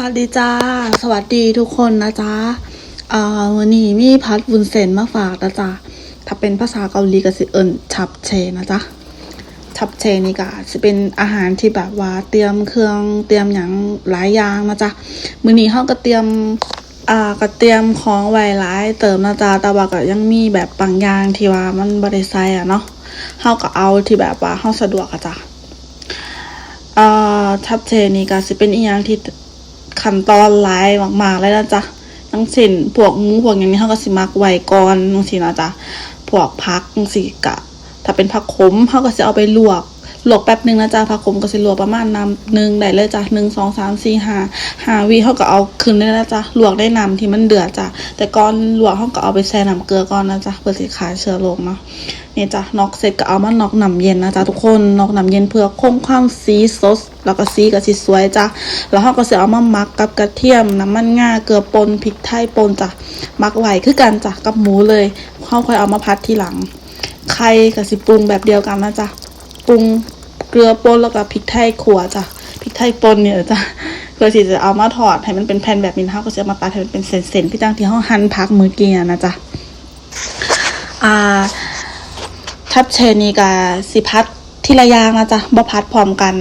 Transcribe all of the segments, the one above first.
วัสดีจ้า สวัสดีทุกคนนะจ๊ะอ่าวันนี้มีพัดวุ้นเส้นมาฝากนะจ๊ะถ้าเป็นภาษาเกาหลีก็สิเอิญชับเชนะจ๊ะชับเชนี่ก็จะเป็นอาหารที่แบบว่าเตรียมเครื่องเตรียมอย่างหลายอย่างนะจ๊ะมื้อนี้เขาก็เตรียมอ่าก็เตรียมของไว้หลายเติมนะจ๊ะแต่ว่าก็ยังมีแบบบางอย่างที่ว่ามันบ่ได้ใส่อะเนาะเขาก็เอาที่แบบว่าเขาสะดวกอะจ้ะอ่าชับเชนนี่ก็สิเป็นอีหยังที่ ขั้นตอนหลายมากๆเลยนะจ๊ะทั้งสิ้นพวกมูพวกอย่างนี้เขาก็สิมักไว้ก่อนจังชีนะจ๊ะพวกพักจังซี่กะ ถ้าเป็นผักขมเขาก็จะเอาไปลวก หลวกแป๊บหนึงนะจ๊ะผักขมก็สิลวกประมาณน้ำหนึ่งได้เลยจ้ะหนึ่งสองสามสี่ห้าห้าวิเขาก็เอาขึ้นได้แล้วจ้ะลวกได้น้ำที่มันเดือดจ้ะแต่ก่อนลวกเขาก็เอาไปแช่น้ำเกลือก่อนนะจ๊ะเพื่อสิฆ่าเชื้อโรคเนาะนี่จ้ะนอกเสร็จก็เอามานอกน้ำเย็นนะจ๊ะทุกคนนอกน้ำเย็นเพื่อคงความสีสดแล้วก็สีก็สิสวยจ้ะแล้วเราก็จะเอามาหมักกับกระเทียมน้ำมันงาเกลือป่นพริกไทยป่นจ้ะหมักไว้คือกันจ้ะกับหมูเลยเขาค่อยเอามาพัดทีหลังไข่ก็สิปรุงแบบเดียวกันนะจ๊ะ ปรุงเกลือป่นแล้วก็พริกไทยขัวจ้ะพริกไทยป่นเนี่ยจ้ะเพื่อที่จะเอามาทอดให้มันเป็นแผ่นแบบนี้เขาก็จะเอามาตัดให้มันเป็นเส้นๆพี่จังที่เขาหั่นพักมือเกียนะจ๊ะอ่า ทับเชนีกับสิพัดทีละยางนะจ๊ะบ่พัดพร้อมกัน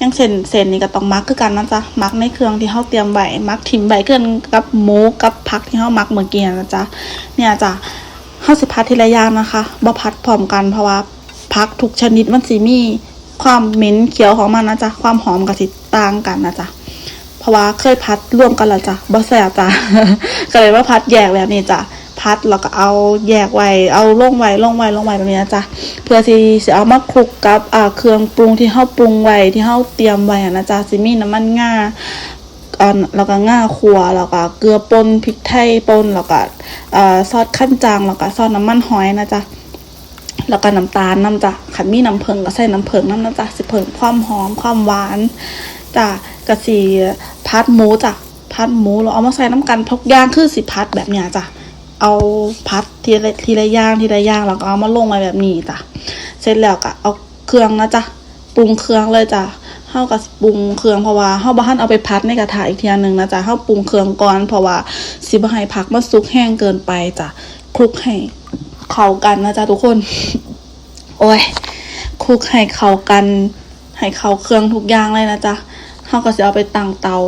ยังเช่นเส้นนี่ก็ต้องมักคือกันนะจ๊ะมักในเครื่องที่เฮาเตรียมไว้มักถิ่มไว้เกินกับหมูกับผักที่เฮามักเมื่อกี้นะจ๊ะเนี่ยจ้ะเฮาสิพัดทีละอย่างนะคะบ่พัดพร้อมกันเพราะว่า ผักทุกชนิดมันสิมีความเหม็นเขียวของมันนะจ๊ะความหอมก็สิต่างกันนะจ๊ะเพราะว่าเคยพัดร่วมกันแล้วจ้ะบ่แซ่บจ้ะก็เลยว่าพัดแยกแบบนี้จ้ะพัดแล้วก็เอาแยกไว้เอาลงไว้ลงไว้ลงไว้แบบนี้นะจ๊ะเพื่อที่จะเอามาคลุกกับอ่าเครื่องปรุงที่เฮาปรุงไว้ที่เฮาเตรียมไว้นะจ๊ะสิมีน้ำมันงาอ่าแล้วก็ง่าขัวแล้วก็เกลือป่นพริกไทยป่นแล้วก็อซอสขั้นจางแล้วก็ซอสน้ำมันหอยนะจ๊ะ แล้วก็น้ำตาลน้ำจ้ะขันมีน้ำเพิงก็ใส่น้ำเพิงน้ำนะจ๊ะสิเพิ่มความหอมความหวานจ้ะกระสีพัดหมูจ้ะพัดหมูเราเอามาใส่น้ำกันทุกอย่างคือสิพัดแบบเนี้ยจ้ะเอาพัดทีละทีละย่างทีละย่างแล้วก็เอามาลงไว้แบบนี้จ้ะเสร็จแล้วก็เอาเครื่องนะจ๊ะปรุงเครื่องเลยจ้ะเฮาก็สิปรุงเครื่องเพราะว่าเฮาบ่ทันเอาไปพัดในกระทะอีกเทียนึงนะจ๊ะเฮาปรุงเครื่องก่อนเพราะว่าสิบ่ให้ผักมันสุกแห้งเกินไปจ้ะคลุกให้ เขากันนะจ๊ะทุกคน โอ้ยคุกให้เขากันให้เขาเครื่องทุกอย่างเลยนะจ๊ะเฮาก็สิเอาไปตั้งเตา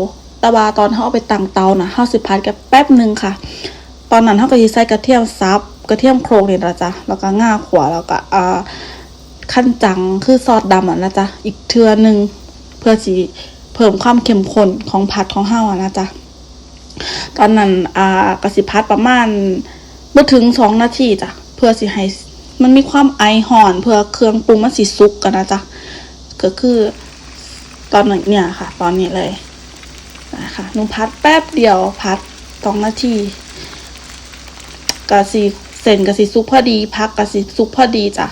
ต่ว่าตอนเฮาเอาไปตั้งเตานะเฮาสิพัดกันแป๊บหนึ่งค่ะ ตอนนั้นเฮาก็สิใส่กระเทียมซับกระเทียมโครกนี่ละจ๊ะแล้วก็ง่าขวาแล้วก็อ่าขั้นจังคือซอสดำอะนะจ๊ะอีกเทือหนึงเพื่อสิเพิ่มความเข้มข้นของผัดของเฮาอะนะจ๊ะตอนนั้นอ่ากระสิพัดประมาณบ่ถึงสองนาทีจ้ะ พื่อสิให้มันมีความไอห่อน เพื่อเครื่องปรุงมันสิสุกกันนะจ๊ะก็คือตอนนี้เนี่ยค่ะ ตอนนี้เลยนะคะหนูพัดแป๊บเดียวพัดสองนาทีกะสิเส้นกะสิสุกพอดี พักกะสิสุกพอดีจ้ะ